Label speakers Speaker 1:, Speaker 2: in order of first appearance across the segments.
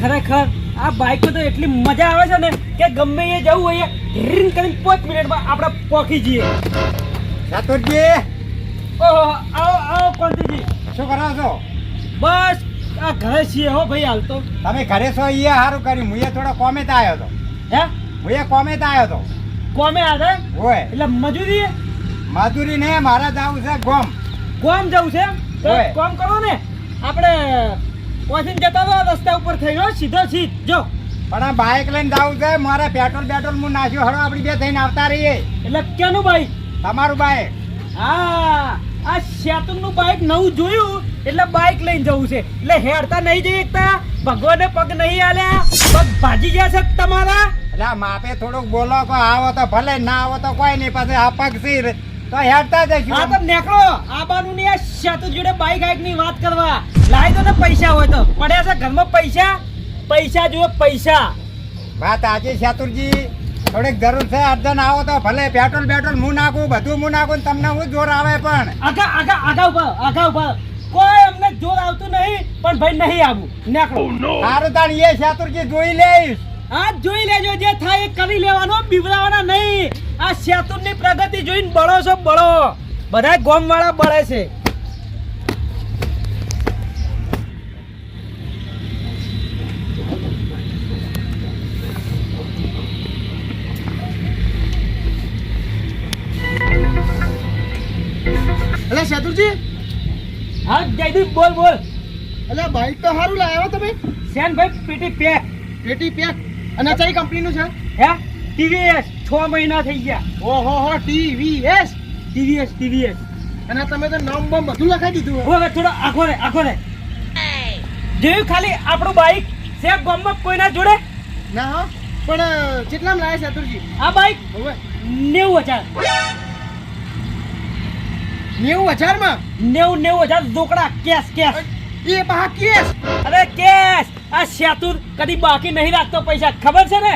Speaker 1: ખરેખર આ બાઈક તો એટલી મજા આવે છે ને કે ગમે એ જવું હોય ડ્રીન કરીને પાંચ મિનિટમાં આપણે પહોંચી જઈએ.
Speaker 2: રાતોજી
Speaker 1: ઓહો આવો આવો કોંતીજી
Speaker 2: શું કરો છો?
Speaker 1: બસ આ ઘરે છીએ હો ભાઈ હાલ તો.
Speaker 2: તમે ઘરે છો એ સારું કર્યું. હું એ થોડો કોમે તો આવ્યો હતો.
Speaker 1: હે?
Speaker 2: હું એ કોમે તો આવ્યો હતો.
Speaker 1: કોમે આવે
Speaker 2: હોય.
Speaker 1: એટલે મજૂરી
Speaker 2: મજૂરી ને મારા જવું છે ગોમ.
Speaker 1: ગોમ જવું છે
Speaker 2: ઓય.
Speaker 1: કરો ને. આપણે પહોંચીને જતા રહો રસ્તા ઉપર થયો સીધો સીધ જો.
Speaker 2: પણ આ બાઇક લઈને જવું છે મારે પેટ્રોલ પેટ્રોલ હું નાખ્યું હળો આપણી બે થઈને આવતા રહીએ.
Speaker 1: એટલે કેનું બાઈક
Speaker 2: તમારું બાઇક
Speaker 1: હા આ શેતુનનું બાઈક નવું જોયું એટલે બાઈક લઈને જવું છે. એટલે હેડતા નહીં જઈ એકતા ભગવાને પગ નહીં આલ્યા. પગ ભાજી ગયા છે તમારા?
Speaker 2: એટલે માપે થોડુંક બોલો કે આવો તો ભલે ના આવો તો કોઈ નહીં. પાસે આ પગ સિર તો હેડતા
Speaker 1: હા તો નેકળો. આ બાનું ની શેતુ જોડે બાઈક આઈકની વાત કરવા. લાય તો ને પૈસા હોય તો. પડ્યા છે ઘરમાં પૈસા? પૈસા જુઓ પૈસા.
Speaker 2: વાત આજે શેતુરજી. થોડીક જરૂર છે અર્જન આવો તો ભલે. પેટ્રોલ પેટ્રોલ હું નાખું બધું હું નાખું તમને હું જોર આવે પણ.
Speaker 1: આગા આગા આગા ઊભા આગા ઊભા. કોઈ અમને જોર આવતું નહીં પણ ભાઈ નહીં આવું. નેકળો.
Speaker 2: સારું તાણ એ શાતુરજી જોઈ લઈશ.
Speaker 1: હા જોઈ લેજો જે થાય એ કરી લેવાનો બીવડાવવાના નહીં. આ શેતુરની પ્રગતિ જોઈને બળો છો બળો. બધા ગોમ વાળા બળે છે.
Speaker 3: અલે શેતુરજી
Speaker 1: હા જયદીપ બોલ બોલ.
Speaker 3: અલે બાઈક તો સારું લાવ્યો તમે.
Speaker 1: સેન ભાઈ પીટી પેક.
Speaker 3: પેટી પેક. અને કઈ કંપનીનું છે?
Speaker 1: હે? ટીવીએસ. છ મહિના થઈ ગયા.
Speaker 3: ઓહો હો ટીવીએસ
Speaker 1: ટીવીએસ ટીવીએસ.
Speaker 3: અને તમે તો નામ બમ બધું લખાઈ દીધું
Speaker 1: હવે થોડો આખો રે આખો રે. જેવું ખાલી આપણું બાઈક છે બમ કોઈના જોડે?
Speaker 3: ના હા. પણ કેટલા લાય ચતુરજી
Speaker 1: આ બાઈક
Speaker 3: હવે.
Speaker 1: નેવું હજાર.
Speaker 3: નેવું હજારમાં?
Speaker 1: નેવું નેવું હજાર દોકડા કેશ કેશ.
Speaker 3: એ પા કેસ
Speaker 1: અરે કેશ! આ શેતુર કદી બાકી નહીં રાખતો પૈસા. ખબર છે ને?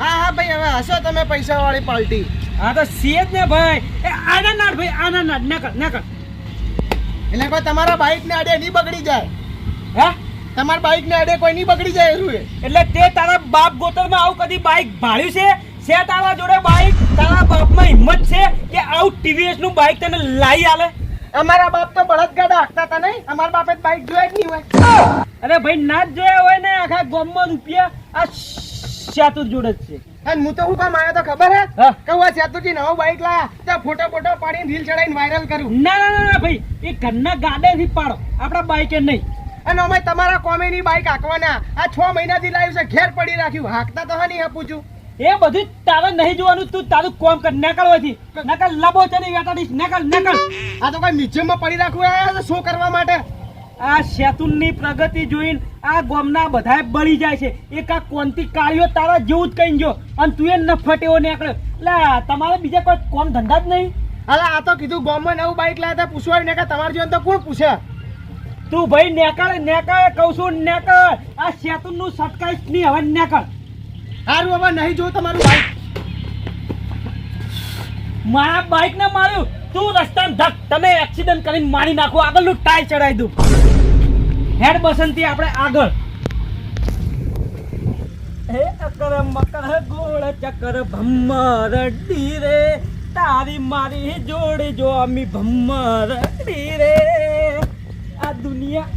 Speaker 3: હા હા ભાઈ હવે હશો તમે પૈસા વાળી પાર્ટી
Speaker 1: હા તો સીએ જ ને ભાઈ. એ આના નાડ ભાઈ આના કર ના કર.
Speaker 3: એટલે કોઈ તમારા બાઈક ને આડે નહીં બગડી જાય.
Speaker 1: હા?
Speaker 3: તમારા બાઇક ને આડે કોઈ નહીં બગડી જાય એવું
Speaker 1: એટલે તે તારા બાપ ગોતરમાં આવું કદી બાઈક ભાડ્યું છે? છે તારા જોડે બાઈક? તારા બાપમાં હિંમત છે કે આવું ટીવીએસનું બાઈક તને લાવી આલે?
Speaker 3: અમારા બાપ તો બળદગાડા હાંકતા હતા નહીં. અમારા બાપે બાઇક બાઈક જોયા જ નહીં હોય.
Speaker 1: અરે ભાઈ ના જ જોયા હોય ને આખા ગામમાં રૂપિયા. આ શેતુર જોડે જ છે.
Speaker 3: અને હું તો હું કામ આવ્યો તો ખબર હે?
Speaker 1: કે
Speaker 3: હું આ સેતુજી નવો બાઈક લાયા. ત્યાં ફોટો ફોટો પાડીને રીલ ચડાવીને વાયરલ કર્યું
Speaker 1: ના ના ના ભાઈ એ ઘરના ગાડેથી પાડો. આપણા બાઈકે નહીં.
Speaker 3: અને અમે તમારા કોમેની બાઈક હાંકવાના. આ છ મહિનાથી લાવ્યું છે ઘેર પડી રાખ્યું. હાંકતા તો હા નહીં આપું છું.
Speaker 1: એ બધું તારે નહીં જોવાનું તું તારું કોમ કર. નકળ હોયથી નકળ લબો ચડી વેટાડીશ. નકળ નકળ.
Speaker 3: આ તો કોઈ મ્યુઝિયમમાં પડી રાખવું આવ્યા શો કરવા માટે?
Speaker 1: આ સેતુનની પ્રગતિ જોઈને આ ગોમના બધા બળી જાય છે. એક આ કાળીઓ તારા જેવું જ કઈ જો અને તું એ નફટ એવો નીકળ્યો. એટલે તમારે બીજા કોઈ કોમ ધંધા જ નહીં.
Speaker 3: અલા આ તો કીધું ગોમમાં નવું બાઇક લાયા હતા પૂછવાય ને તમારે જોઈને તો કોણ પૂછે?
Speaker 1: તું ભાઈ નેકળ નેકળ કહું છું નેકળ. આ શેતુનનું સટકાઈશ નહીં હવે નેકળ.
Speaker 3: સારું હવે નહીં જોઉં તમારું બાઈક
Speaker 1: મારા બાઈક ને માર્યું. તું રસ્તા ધક તમે એક્સિડન્ટ કરીને મારી નાખો. આગળનું ટાયર ચડાવી દઉં. હેડ બસંતી આપણે આગળ. હે અકર મકર ગોળ ચકર ભમ્મર રે. તારી મારી જોડે જો અમી ભમ્મર રે. આ દુનિયા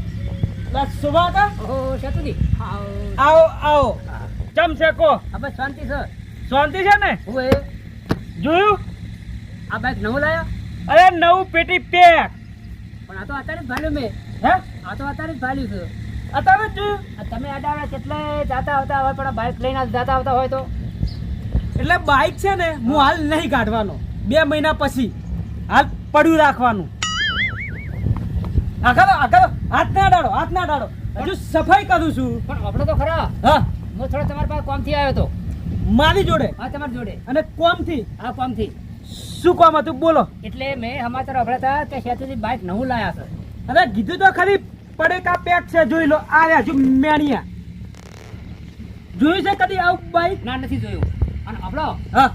Speaker 1: લા સુભા કા
Speaker 4: ઓ શતુજી.
Speaker 1: આવો. આવો ચમ છે કો.
Speaker 4: હવે શાંતિ છે.
Speaker 1: શાંતિ છે ને?
Speaker 4: હું
Speaker 1: જોયું?
Speaker 4: આ બાઈક નવું લાયો?
Speaker 1: અરે નવું પેટી પેક.
Speaker 4: પણ આ તો અત્યારે ભાલ્યું મેં.
Speaker 1: હે?
Speaker 4: આ તો અત્યારે જ છે.
Speaker 1: અત્યારે જ જોયું.
Speaker 4: આ તમે અડાવડા કેટલે જાતા આવતા હોય પણ બાઈક લઈને જાતા આવતા હોય તો.
Speaker 1: એટલે બાઇક છે ને હું હાલ નહીં કાઢવાનો. બે મહિના પછી હાલ પડ્યું રાખવાનું. આખા આગળ હાથ ના ડાળો હાથ ના ડાળો હજુ સફાઈ કરું છું.
Speaker 4: પણ આપણે તો ખરા.
Speaker 1: હા.
Speaker 4: હું થોડો તમારા પાસે કોમથી આવ્યો હતો.
Speaker 1: મારી જોડે.
Speaker 4: હા તમારી જોડે.
Speaker 1: અને કોમથી?
Speaker 4: આ કોમથી.
Speaker 1: શું કોમ હતું? બોલો.
Speaker 4: એટલે મેં સમાચાર સાંભળ્યા હતા કે શેતુજી બાઇક નવું લાયા છે.
Speaker 1: અરે કીધું તો ખરી પડે કા પેક છે જોઈ લો આ રહ્યા હજુ મેણિયા. જોયું છે કદી આવું બાઈક
Speaker 4: ના નથી જોયું. અને આપણો
Speaker 1: હા.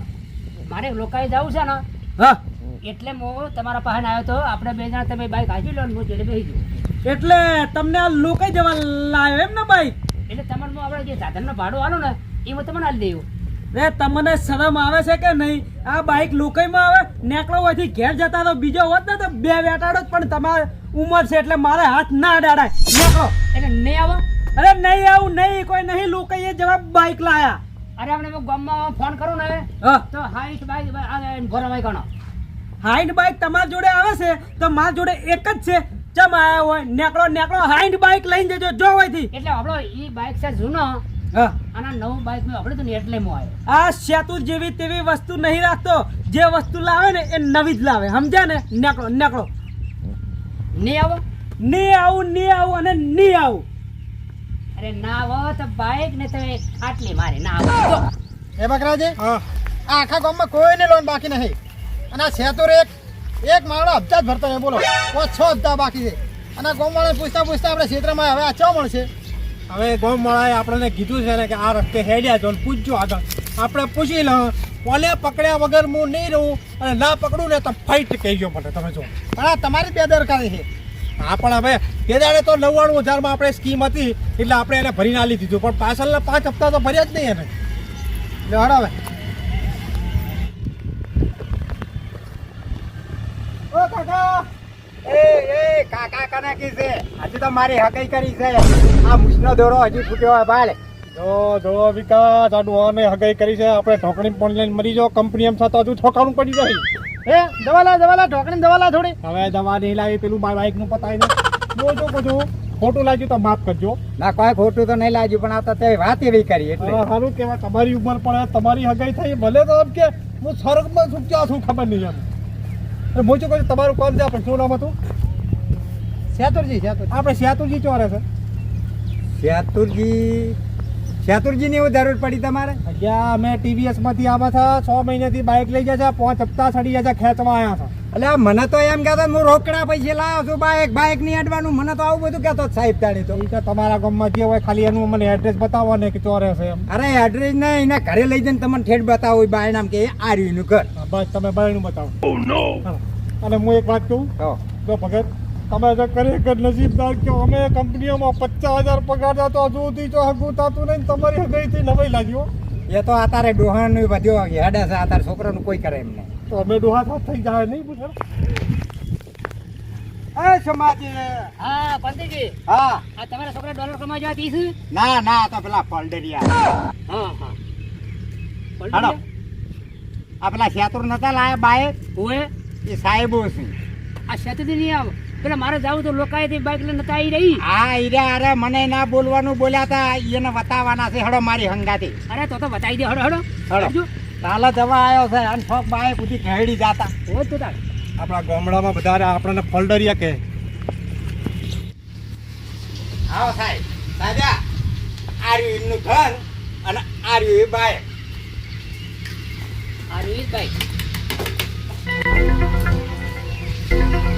Speaker 4: મારે લોકાએ જવું છે ને
Speaker 1: હા.
Speaker 4: એટલે હું તમારા પાસે આવ્યો તો આપણે બે જણા તમે બાઈક હાજી લો ને હું જોડે બેસી જઉં
Speaker 1: એટલે તમને આ લોકો જવા લાવ્યો એમ ને બાઈક
Speaker 4: એટલે તમારે હું આપણે જે સાધનનો ભાડું આલો ને એમાં તમને આલી દેવું.
Speaker 1: રે તમને શરમ આવે છે કે નહીં? આ બાઈક લોકઈમાં આવે નેકળો હોયથી ઘેર જતા તો બીજો હોત ને તો બે વેટાડો જ પણ તમારે ઉંમર છે એટલે મારે હાથ ના અડાડાય. નેકળો.
Speaker 4: એટલે નહીં આવો?
Speaker 1: અરે નહીં આવું નહીં. કોઈ નહીં લોકઈએ જવાબ બાઈક લાયા.
Speaker 4: અરે આપણે ગામમાં ફોન કરું ને તો હાઈટ બાઈક ભરવાય ગણો
Speaker 1: હાઈટ બાઈક તમારી જોડે આવે છે? તો મારી જોડે એક જ છે. ચમ આયા હોય? નેકળો નેકળો. હાઈટ બાઈક લઈને જજો. જો હોયથી
Speaker 4: એટલે આપણો એ બાઈક છે જૂનો. આના નવું બાઈક મેં ને એટલે હું આવ્યો.
Speaker 1: આ સેતુ જેવી તેવી વસ્તુ નહીં રાખતો. જે વસ્તુ લાવે ને એ નવી જ લાવે. સમજ્યા ને? નેકળો નેકળો.
Speaker 4: નહીં આવો?
Speaker 1: નહીં આવું નહીં આવું અને નહીં આવું.
Speaker 4: અરે ના આવો તો બાઈક ને તમે આટલી મારે ના આવો.
Speaker 3: એ બકરાજી આ આખા ગામમાં કોઈને લોન બાકી નહીં. અને આ એક એક માળો હપ્તા જ ભરતો નહીં બોલો. છ હપ્તા બાકી છે. અને ગામવાળાને પૂછતા પૂછતા આપણે ક્ષેત્રમાં હવે આ ચો મળશે?
Speaker 5: હવે ગોમવાળાએ આપણને કીધું છે ને કે આ રસ્તે હેડ્યા છો પૂછજો આગળ. આપણે પૂછી લો કોલે પકડ્યા વગર હું નહીં રહું? અને ના પકડું ને તો ફાઇટ કહેજો મને, તમે જો
Speaker 3: પણ આ તમારી બેદરકારી છે.
Speaker 5: હા, પણ હવે તે દાડે તો નવ્વાણું હજારમાં આપણે સ્કીમ હતી, એટલે આપણે એને ભરી ના લીધી પણ પાછળના પાંચ હપ્તા તો ભર્યા જ નહીં એને.
Speaker 3: એટલે હરાવે
Speaker 2: ઓ કાકા! એ એ કાકા કને કી છે હજી તો મારી હકઈ કરી છે. આ મુસનો દોરો હજી ફૂટ્યો હોય બાળ
Speaker 5: જો જો વિકાસ આ હગાઈ કરી છે. આપણે ઢોકણી પણ લઈને મરી જાઓ. કંપની એમ થતા હજુ ઠોકાણું પડી જાય.
Speaker 3: હે દવાલા દવાલા ઢોકળી દવાલા થોડી.
Speaker 5: હવે દવા નહીં લાવી પેલું બાઇકનું જો જો જો ખોટું લાગ્યું તો માફ કરજો.
Speaker 2: ના કોઈ ખોટું તો નહીં લાગ્યું પણ આ તો વાત એવી કરી એટલે.
Speaker 5: સારું કહેવાય તમારી ઉંમર પણ તમારી હગાઈ થઈ. ભલે તો એમ કે હું સ્વર્ગમાં ક્યાં છું ખબર નહીં એમ. અને હું શું કહું તમારું કોણ છે આપણે શું નામ હતું?
Speaker 3: છેતુરજી છેતુર
Speaker 5: આપણે શ્યાતુરજી ચોરે છે.
Speaker 2: શેતુરજી શેતુરજી એવું જરૂર પડી તમારે?
Speaker 5: અજ્યા અમે ટીવીએસમાંથી આવ્યા હતા છ મહિનાથી બાઇક લઈ ગયા છે પાંચ હપ્તા સડી ગયા છે ખેંચવા આવ્યા છે.
Speaker 2: એટલે મને તો એમ કહેતો હું રોકડા પૈસે લાવ્યો છું બાઈક બાઈક નહીં અડવાનું. મને તો આવું બધું કહેતો સાહેબ તાણી તો.
Speaker 5: તો તમારા ગામમાં જે હોય ખાલી એનું મને એડ્રેસ બતાવો ને કે ચોરે છે એમ.
Speaker 2: અરે એડ્રેસ ને એના ઘરે લઈ જઈને તમને ઠેઠ બતાવો બાય નામ કે આ રહ્યું એનું ઘર.
Speaker 5: બસ તમે બાયણું બતાવો. હા. અને હું એક વાત કહું?
Speaker 2: હો.
Speaker 5: જો ભગત તમે જો ખરેખર નસીબદાર કે અમે કંપનીઓમાં પચાસ હજાર પગાર જતો હજુ સુધી તો હગું થતું નહીં તમારી હૃદયથી નવાઈ લાગ્યો
Speaker 2: એ તો અત્યારે ડોહાનું વધ્યો હેડે છે અત્યારે છોકરાનું કોઈ કરે એમ નહીં.
Speaker 5: તો અમે ડોહા સાથ થઈ જાય નહીં પૂછો
Speaker 2: એ સમાજી.
Speaker 4: હા પંડિતજી.
Speaker 2: હા.
Speaker 4: આ તમારા છોકરા ડોલર કમાવા જવા ત્રીસ
Speaker 2: ના ના તો પેલા પલડેરિયા
Speaker 4: હા હા.
Speaker 2: હાલો. આ પેલા શેતુર નતા લાયા બાઈક
Speaker 4: ઓએ?
Speaker 2: એ સાહેબો છે.
Speaker 4: આ શેતુથી નહીં આવ. પેલા મારે જાવું તો લોકાએથી બાઈક લઈને નતા આવી રહી.
Speaker 2: આ ઈરા અરે મને ના બોલવાનું બોલ્યા તા. એને બતાવવાના છે. હડો મારી હંગાતી
Speaker 4: અરે તો તો બતાવી દે. હડો હડો.
Speaker 2: હડો.
Speaker 4: હડો
Speaker 2: જવા આવ્યો છે. અને ફોક બાઈક સુધી ઘેડી જાતા.
Speaker 4: હોય તો તાર.
Speaker 5: આપણા ગામડામાં બધા આપણને ફોલ્ડરિયા કહે.
Speaker 2: આવો સાહેબ. સાજા આર્યુ એમનું ઘર અને આ રહ્યું એ બાઈક
Speaker 4: રોહિત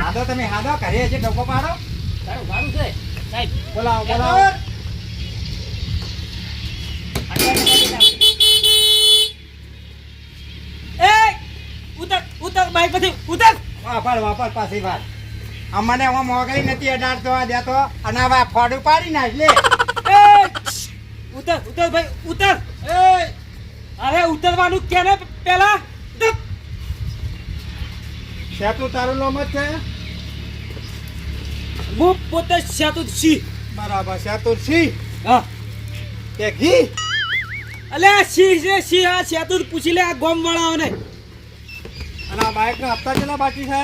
Speaker 2: હાદો તમે હાદો ઘરે છે ડબ્બો પાડો.
Speaker 4: તારું ભાડું છે સાહેબ
Speaker 5: બોલાવો બોલાવો.
Speaker 1: એ ઉતર ઉતર ભાઈ પછી ઉતર.
Speaker 2: વાપર વાપર પાછી વાત. અમને હું મોગરી નથી અડાડતો આ દેતો અને હવે ફોડું પાડી નાખ લે.
Speaker 1: ઉતર ઉતર ભાઈ ઉતર. અરે ઉતરવાનું કે ને પેલા.
Speaker 5: શેતું તારું નામ જ છે?
Speaker 1: હું પોતે સેતુ છી.
Speaker 5: બરાબર શેતુર સિંહ
Speaker 1: હા.
Speaker 5: કે ઘી?
Speaker 1: અલે સી છે સિંહ આ સેતુ પૂછી લે આ ગોમ વાળાઓને
Speaker 5: અને આ બાઇકના હપ્તા કેટલા બાકી છે?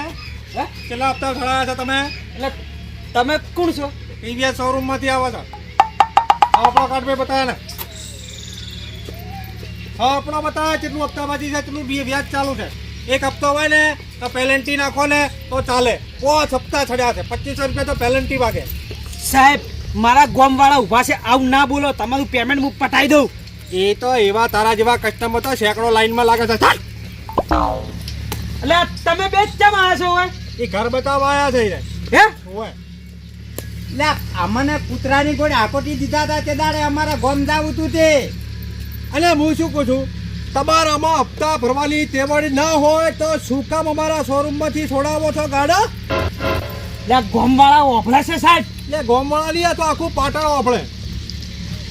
Speaker 1: હે?
Speaker 5: કેટલા હપ્તા ભરાયા છે તમે?
Speaker 1: એટલે તમે કોણ છો?
Speaker 5: ટીવીએસ શોરૂમમાંથી આવો છો. આ આપણા કાર્ડ મેં બતાવ્યા ને. હા આપણા બતાવે કેટલું હપ્તા બાકી છે કેટલું બી વ્યાજ ચાલુ છે. એક હપ્તો હોય ને તો પેલેન્ટી નાખો ને તો ચાલે. પાંચ હપ્તા ચડ્યા છે. પચીસો રૂપિયા તો પેલેન્ટી વાગે.
Speaker 1: સાહેબ મારા ગોમ વાળા ઊભા છે આવું ના બોલો તમારું પેમેન્ટ હું પટાઈ દઉં.
Speaker 5: એ તો એવા તારા જેવા કસ્ટમર તો સેંકડો લાઈનમાં લાગે છે.
Speaker 1: એટલે તમે બે કેમ આવ્યા છો હવે
Speaker 5: એ ઘર બતાવવા આવ્યા છે.
Speaker 1: હે?
Speaker 5: હોય
Speaker 2: લે અમને કૂતરાની કોઈ આકોટી દીધા હતા તે દાડે અમારા ગોમ જાવું તું તે.
Speaker 5: અને હું શું કહું છું? તમારામાં હપ્તા ભરવાની તેવડી ના હોય તો શું કામ અમારા શોરૂમમાંથી છોડાવો છો ગાડા?
Speaker 1: એટલે ગોમવાળા ગોમ ઓફળે છે સાહેબ.
Speaker 5: એટલે ગોમવાળા લઈએ તો આખું પાટણ આપણે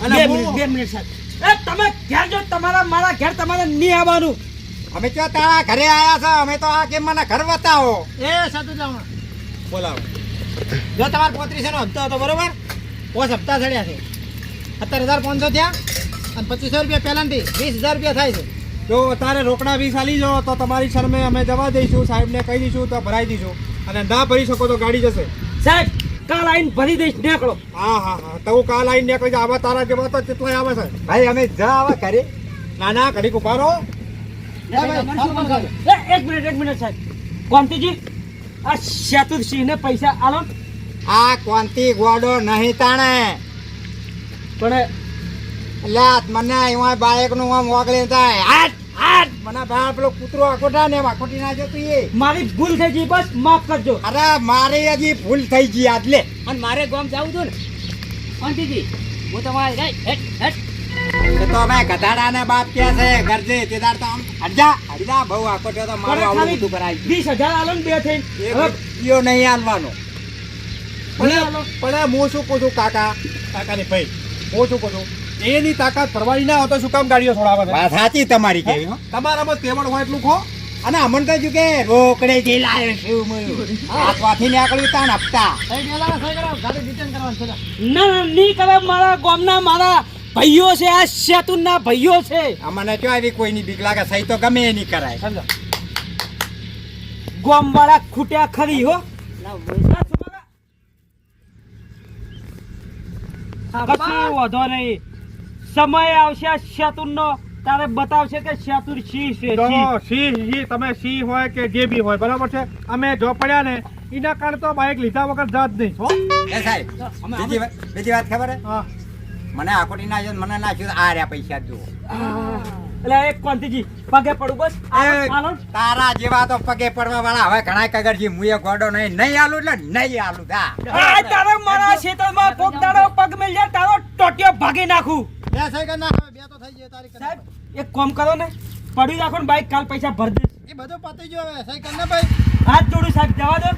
Speaker 5: અને
Speaker 1: બે મિનિટ સાહેબ. એ તમે ઘેર જો તમારા મારા ઘેર તમારે નહીં આવવાનું.
Speaker 2: અમે તો તારા ઘરે આવ્યા છો અમે તો આ કેમ મને ઘર બતાવો?
Speaker 3: એ સાધુ જાવણ
Speaker 5: બોલાવો.
Speaker 3: જો તમારે પોત્રીસો નો હપ્તો હતો બરોબર? પોસ હપ્તા ચડ્યા છે. સત્તર હજાર પાંચસો થયા. અને પચીસો રૂપિયા પહેલાંથી વીસ હજાર રૂપિયા થાય છે.
Speaker 5: જો તારે રોકડા વીસ આલી જાઓ તો તમારી શરમે અમે જવા દઈશું સાહેબને કહી દઈશું તો ભરાઈ દઈશું. અને ના ભરી શકો તો ગાડી જશે.
Speaker 1: સાહેબ કાલ આવીને ભરી દઈશ નીકળો.
Speaker 5: હા હા હા. તો હું કાલ આવીને નીકળી આવા તારા જેવા તો કેટલાય આવે છે.
Speaker 2: ભાઈ અમે જા આવા ઘરે.
Speaker 5: ના ના ઘડી ઊભા રહો.
Speaker 3: લે ભાઈ, સારું કામ કર્યું.
Speaker 1: એ એક મિનિટ એક મિનિટ સાહેબ. કોંતીજી આ શેતુરસિંહ ને પૈસા આલો.
Speaker 2: આ કોંતી ગોડો નહીં તાણે.
Speaker 1: પણ
Speaker 2: એટલે મને એમાં બાઈકનું આમ વગડે થાય. હાથ હાથ મને ભાઈ પેલો કૂતરો આખોટા ને આખોટી ના જતું એ.
Speaker 1: મારી ભૂલ થઈ ગઈ બસ માફ કરજો.
Speaker 2: અરે મારે હજી ભૂલ થઈ ગઈ આટલે
Speaker 4: અને મારે ગામ જવું હતું ને. શાંતિજી હું તમારે હેટ હેટ.
Speaker 2: તો અમે ગધાડા ને બાપ કે છે? ગરજે તે તો આમ અડજા બહુ આખોટ્યો તો મારું આવું બધું કરાય
Speaker 1: વીસ હજાર આલો ને બે થઈ
Speaker 2: ઈયો નહીં આલવાનો.
Speaker 5: પણ પણ હું શું કહું છું કાકા? કાકાની ભાઈ હું શું કહું છું એની તાકાત ફરવાની ના હોય તો શું કામ ગાડીઓ છોડાવે
Speaker 2: વાત સાચી તમારી કેવી હો.
Speaker 5: તમારામાં તેવડ હોય એટલું ખો.
Speaker 2: અને અમન તો કે રોકડે જે લાવ્યો છું હું. હાથમાંથી નીકળ્યું તાણ હપ્તા.
Speaker 1: ના ના, નહીં કરે મારા ગામના મારા ભાઈઓ છે આ શેતુરના ભાઈઓ છે.
Speaker 2: અમને કયો આવી કોઈની બીક લાગે? સહી તો ગમે એની કરાય.
Speaker 5: સમજો.
Speaker 1: ગામ વાળા ખૂટ્યા ખરી હો. કશું વાંધો નહીં. સમય આવશે શેતુરનો તારે બતાવશે કે શેતુર સિંહ છે
Speaker 5: સિંહ તમે સિંહ હોય કે જે બી હોય બરાબર છે? અમે જો પડ્યા ને એના કારણે તો બાઇક લીધા વગર જાત નહીં હો.
Speaker 2: એ સાહેબ બીજી વાત ખબર હા? મને આકોટી ના મને નાખ્યું તો આ રહ્યા પૈસા જુઓ.
Speaker 1: એટલે એક કોંતીજી પગે પડું બસ.
Speaker 2: તારા જેવા તો પગે પડવા વાળા હવે ઘણા કગરજી મુએ ગોડો નહીં નહીં આલું એટલે નહીં આલું દા
Speaker 1: તારે મારા ખેતરમાં કોક દાડો પગ મેલ જાય તારો ટોટિયો ભાગી નાખું.
Speaker 3: બે સાયકલ ના બે તો થઈ જાય તારી
Speaker 1: સાહેબ એક કામ કરો ને પડી રાખો ને બાઈક કાલ પૈસા ભર દે
Speaker 3: એ બધું પતી ગયું હવે સહી કર ને ભાઈ.
Speaker 1: હાથ જોડું સાહેબ જવા દો.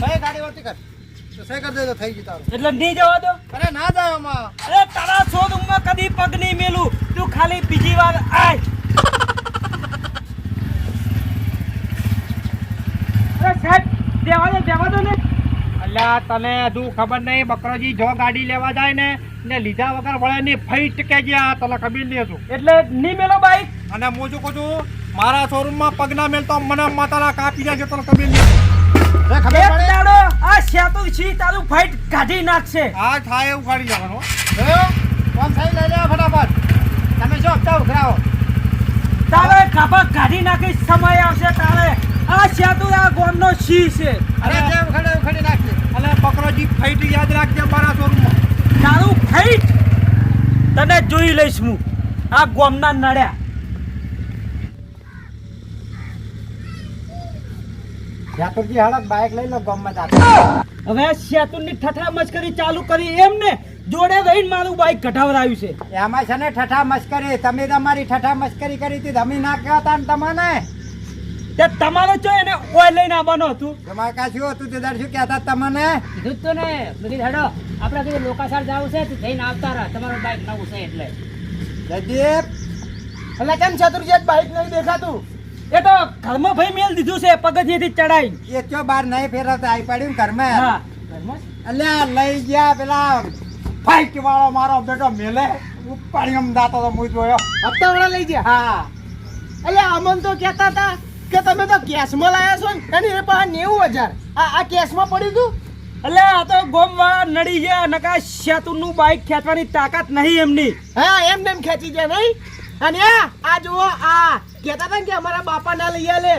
Speaker 3: ભાઈ ગાડી વર્તી કર. તો સહી કરી દે તો થઈ ગયું તારું.
Speaker 1: એટલે નહીં જવા દો.
Speaker 3: અરે ના જાય આમાં.
Speaker 1: અરે તારા શોરૂમમાં કદી પગ નહીં મેલું. તું ખાલી બીજી વાર આય. અરે સાહેબ દેવા દો દેવા દો ને.
Speaker 5: અલ્યા તને હજુ ખબર નહીં બકરોજી જો ગાડી લેવા જાય ને ને લીધા વગર વળે ની ફઈટ કે ગયા તને ખબર નહીં હતું
Speaker 1: એટલે નહીં મેલો બાઈક?
Speaker 5: અને હું શું કહું છું મારા શોરૂમમાં પગ ના મેલતો મને માતાના કાપી જાય તને ખબર નહીં.
Speaker 3: ખબર પડે?
Speaker 1: આ સેતુ છી તારું ફાઈટ કાઢી નાખશે.
Speaker 5: આ થાય એવું કાઢી જવાનું.
Speaker 3: જોયો લઈ લેવા ફટાફટ. તમે જો હપ્તા ઉઘરાવો
Speaker 1: તારે કાપા કાઢી નાખી સમય આવશે તારે. આ સેતુ આ ગોમનો સી છે?
Speaker 3: અરે જે ઉખડે ઉખડી નાખજે.
Speaker 5: અને બકરોજી ફાઈટ યાદ રાખજે મારા શોરૂમમાં.
Speaker 1: તારું ફાઈટ તને જોઈ લઈશ હું. આ ગોમના નડ્યા
Speaker 2: ઠાકોરજી હાલત બાઈક લઈ લો ગામમાં જાતો
Speaker 1: હવે આ ઠઠા મસ્કરી ચાલુ કરી એમ ને જોડે રહીને મારું બાઈક કઢાવરાયું છે.
Speaker 2: એમાં છે ને ઠઠા મસ્કરી તમે તમારી ઠઠા મસ્કરી કરી હતી તમે ના કહેતા ને તમને.
Speaker 1: તે તમારે જો એને ઓય લઈને આવવાનું હતું?
Speaker 2: તમારે કા શું હતું? તે દાડ શું કહેતા તમને?
Speaker 4: કીધું તો ને બધી હેડો આપણે કીધું લોકાસાર જવું છે તો જઈને આવતા રહે તમારો બાઈક નવું છે એટલે.
Speaker 2: જયદીપ!
Speaker 3: એટલે કેમ ચતુર્જી બાઇક બાઈક નહીં દેખાતું?
Speaker 1: એ તો ઘરમાં ભાઈ મેલ દીધું છે પગથિયેથી ચડાઈ
Speaker 2: એ તો બાર નહીં ફેરવતા આવી પડ્યું ઘરમાં?
Speaker 1: હા.
Speaker 2: અલ્યા લઈ ગયા પેલા ફાઈટ વાળો મારો બેટો મેલે. ઉપાડી આમ દાતો તો હું જોયો.
Speaker 3: હપ્તા વાળા લઈ ગયા?
Speaker 2: હા.
Speaker 3: એટલે અમન તો કહેતા હતા કે તમે તો કેશમાં લાયા છો ને? અને એ નેવું હજાર. આ આ કેશમાં પડ્યું હતું
Speaker 1: એટલે આ તો ગોમ વાળા નડી ગયા નકા સેતુનું બાઈક ખેંચવાની તાકાત નહીં એમની.
Speaker 3: હા એમ નેમ ખેંચી ગયા નહીં અને આ જુઓ આ. કહેતા હતા ને કે અમારા બાપા ના લઈ આલે.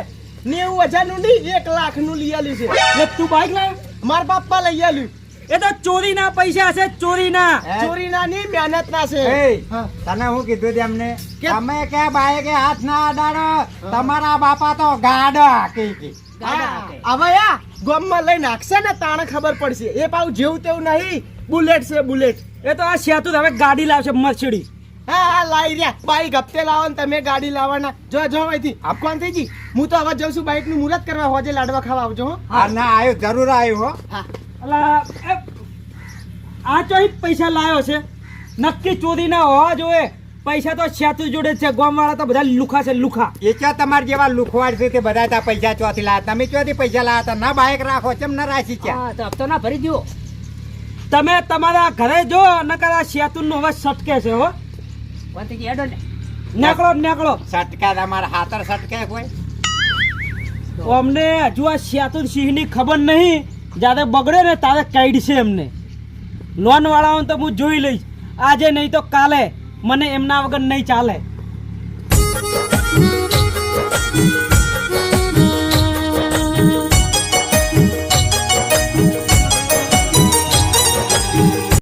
Speaker 3: નેવું હજારનું નહીં એક લાખનું લઈ આલ્યું છે.
Speaker 1: તું બાઈક લાવ
Speaker 3: મારા બાપા લઈ આલ્યું.
Speaker 1: એ તો ચોરીના પૈસા છે ચોરીના.
Speaker 2: ચોરીના
Speaker 3: ચોરી ના મહેનત ના છે.
Speaker 2: એ, તને હું કીધું તેમને
Speaker 3: કે-
Speaker 2: તમે કે બાઈકે હાથ ના અડાડો તમારા બાપા તો ગાડા કે કે.
Speaker 3: હવે આ ગોમમાં લઈ નાખશે ને તાણે ખબર પડશે. એ પાછું જેવું તેવું નહીં. બુલેટ છે બુલેટ.
Speaker 1: એ તો આ સેતુ હવે ગાડી લાવશે મર્સિડી
Speaker 3: હા હા લાવી રહ્યા. બાઈક હપ્તે લાવો ને તમે ગાડી લાવવાના. જો જો અહીંથી. ગઈ? હું તો હવે જઉં છું બાઈકનું મુહૂર્ત કરવા હોજે લાડવા ખાવા આવજો હા.
Speaker 2: ના આવ્યો જરૂર આવ્યો હો.
Speaker 3: હા.
Speaker 1: અલા એ આ ચોઈ પૈસા લાયો છે? નક્કી ચોરી ના હોવા જોઈએ. પૈસા તો છેતું જોડે છે. ગામ વાળા તો બધા લુખા છે લુખા.
Speaker 2: એ ક્યાં તમારે જેવા લુખવાડ છે તે બધા તા પૈસા ચોથી લાયા. તમે ચોથી પૈસા લાયા હતા? ના બાઈક રાખો ચમ ના રાખી છે?
Speaker 4: હા તો હપ્તો ના ભરી દો
Speaker 1: તમે તમારા ઘરે જો નકર આ સેતુ નો હવે સટકે છે હો.
Speaker 4: નેકળો નેકળો ને?
Speaker 1: નીકળો નીકળો.
Speaker 2: સટકા તમારા હાથર સટકે કોઈ.
Speaker 1: અમને હજુ આ સેતુ સિંહની ખબર નહીં. જ્યારે બગડે ને તારે કાઢશે એમને. લોનવાળાઓને તો હું જોઈ લઈશ. આજે નહીં તો કાલે. મને એમના વગર નહીં ચાલે.